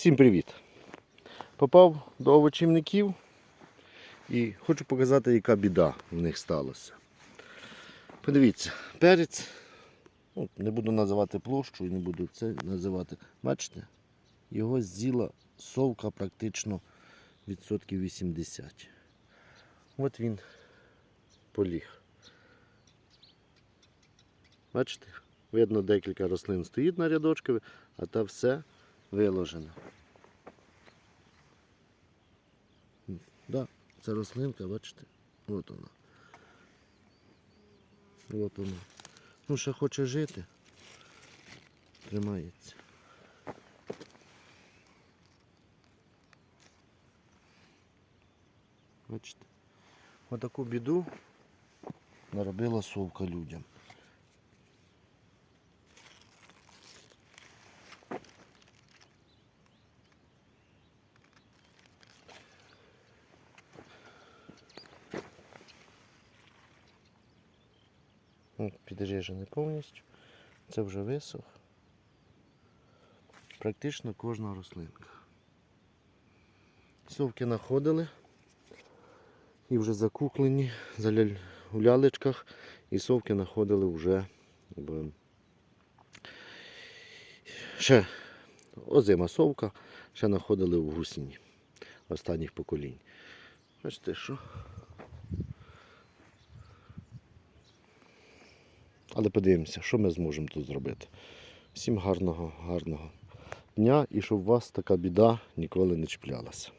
Всім привіт! Попав до овочівників і хочу показати, яка біда в них сталася. Подивіться, перець, ну, не буду називати площу і не буду це називати. Бачите, його з'їла совка практично відсотків 80. От він поліг. Бачите? Видно, декілька рослин стоїть на рядочкові, а та все виложено. Да, це рослинка, бачите? От вона. От вона. Ну, ще хоче жити. Тримається. Бачите? Отаку біду наробила совка людям. Підріжений повністю. Це вже висох. Практично кожна рослинка. Совки знаходили і вже закуклені у лялечках, і совки знаходили вже в... ще озима совка, ще знаходили в гусіні останніх поколінь. Бачите, що? Але подивимося, що ми зможемо тут зробити. Всім гарного, гарного дня і щоб вас така біда ніколи не чіплялася.